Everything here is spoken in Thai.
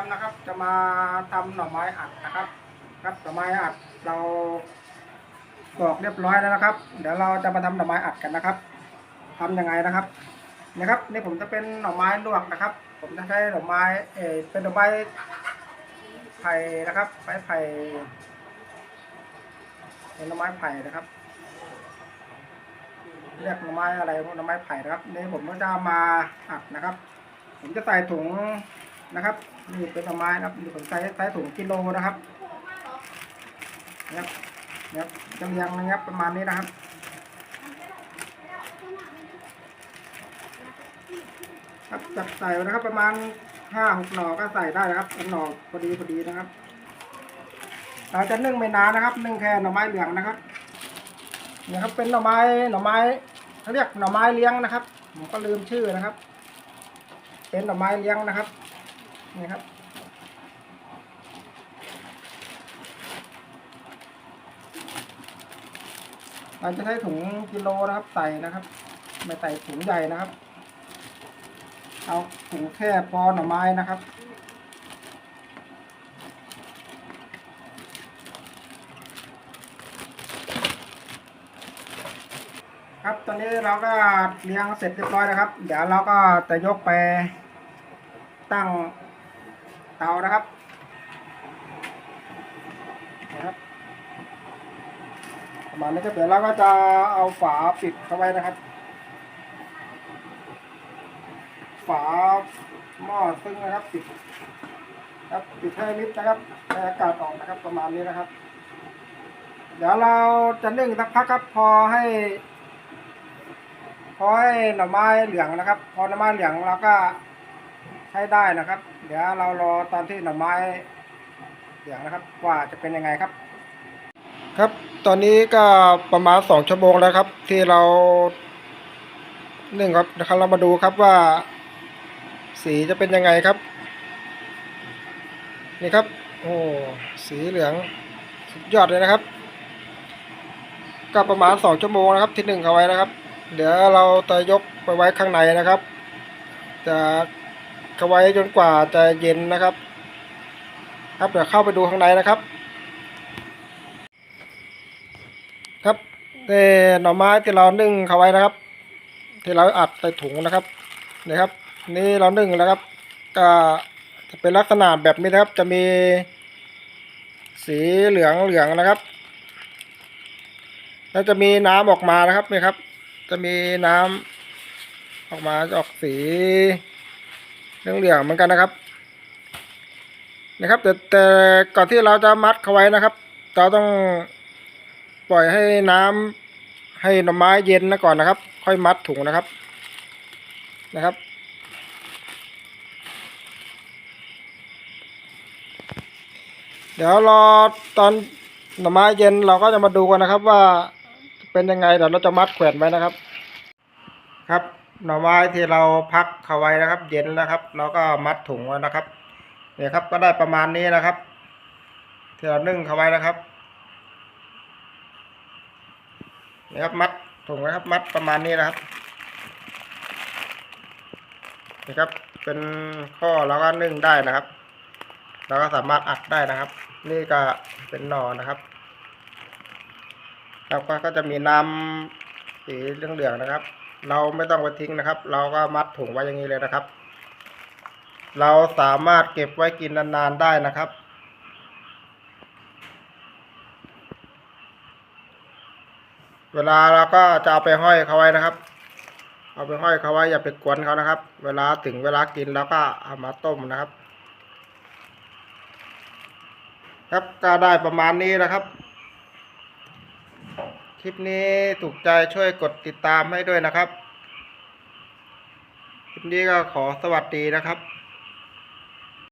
มนะครับ จะมาทำหน่อไม้อัดนะครับ ครับหน่อไม้อัดเรากรอกเรียบร้อยแล้วนะครับ เดี๋ยวเราจะมาทำหน่อไม้อัดกันนะครับทำยังไงนะครับนะครับนี่ผมจะเป็นหน่อไม้ลวกนะครับ ผมจะใช้หน่อไม้เออเป็นหน่อไม้ไผ่นะครับไม้ไผ่เป็นหน่อไม้ไผ่นะครับเรียกหน่อไม้อะไรพวกหน่อไม้ไผ่นะครับนี่ผมก็จะมาอัดนะครับ ผมจะใส่ถุง นะครับนี่เป็นหน่อไม้นะครับนี่ผมใส่ใส่ถุงกิโลนะครับนะครับนะครับจะเรียงนะครับประมาณนี้นะครับครับจับใส่นะครับประมาณห้าหกหน่อก็ใส่ได้นะครับเป็นหน่อพอดีพอดีนะครับ เราจะนึ่งไม่นานนะครับ นึ่งแค่หน่อไม้เหลืองนะครับเนี่ยครับเป็นหน่อไม้หน่อไม้เขาเรียกหน่อไม้เลี้ยงนะครับ ผมก็ลืมชื่อนะครับ เป็นหน่อไม้เลี้ยงนะครับ นี่ครับเราจะใช้ถุงกิโลนะครับใส่นะครับไม่ใส่ถุงใหญ่นะครับ เอาถุงแค่พอหน่อไม้นะครับครับตอนนี้เราก็เลี้ยงเสร็จเรียบร้อยแล้วครับ เดี๋ยวเราก็จะยกไปตั้ง เตานะครับนะครับประมาณนี้ก็เดี๋ยวเราก็จะเอาฝาปิดเข้าไว้นะครับ ฝาหม้อซึ่งนะครับปิดครับปิดให้มิดนะครับให้อากาศออกนะครับประมาณนี้นะครับ เดี๋ยวเราจะนึ่งสักพักครับพอให้ พอให้หน่อไม้เหลืองนะครับ พอหน่อไม้เหลืองเราก็ ใช้ได้นะครับ เดี๋ยวเรารอตอนที่หน่อไม้เหลืองนะครับว่าจะเป็นยังไงครับ ครับตอนนี้ก็ประมาณสองชั่วโมงแล้วครับ ที่เราหนึ่งครับนะครับเรามาดูครับว่า สีจะเป็นยังไงครับ นี่ครับ โอ้สีเหลืองสุดยอดเลยนะครับ ก็ประมาณสองชั่วโมงนะครับที่หนึ่งเอาไว้นะครับ เดี๋ยวเราจะยกไปไว้ข้างในนะครับจะ เอาไว้จนกว่าจะเย็นนะครับ ครับเดี๋ยวเข้าไปดูข้างในนะครับ ครับเอ่หน่อไม้ที่เรานึ่งเขาไว้นะครับ ที่เราอัดใส่ถุงนะครับนี่ครับ นี่เรานึ่งแล้วครับ ก็จะเป็นลักษณะแบบนี้นะครับ จะมีสีเหลืองเหลืองนะครับ แล้วจะมีน้ำออกมานะครับนี่ครับ จะมีน้ำออกมาออกสี เหลืองเหลืองๆเหมือนกันนะครับนะครับแต่แต่ก่อนที่เราจะมัดเขาไว้นะครับ เราต้องปล่อยให้น้ำให้หน่อไม้เย็นนะก่อนนะครับ ค่อยมัดถุงนะครับนะครับ เดี๋ยวรอตอนหน่อไม้เย็นเราก็จะมาดูกันนะครับว่าเป็นยังไงเดี๋ยวเราจะมัดแขวนไว้นะครับ ครับ หน่อไม้ที่เราพักเขาไว้นะครับ เย็นแล้วครับ เราก็มัดถุงไว้นะครับเนี่ยครับก็ได้ประมาณนี้นะครับ ที่เรานึ่งเขาไว้นะครับนี่ครับมัดถุงนะครับ มัดประมาณนี้นะครับนี่ครับเป็นข้อแล้วก็นึ่งได้นะครับเราก็สามารถอัดได้นะครับ นี่ก็เป็นหนอนะครับครับก็ก็จะมีน้ำสีเหลืองๆนะครับ เราไม่ต้องไปทิ้งนะครับ เราก็มัดถุงไว้อย่างนี้เลยนะครับ เราสามารถเก็บไว้กินนานๆได้นะครับ เวลาเราก็จะเอาไปห้อยเขาไว้นะครับ เอาไปห้อยเขาไว้อย่าไปกวนเขานะครับ เวลาถึงเวลากินเราก็เอามาต้มนะครับ ครับก็ได้ประมาณนี้นะครับคลิปนี้ถูกใจช่วยกดติดตามให้ด้วยนะครับ นี้ก็ขอสวัสดีนะครับ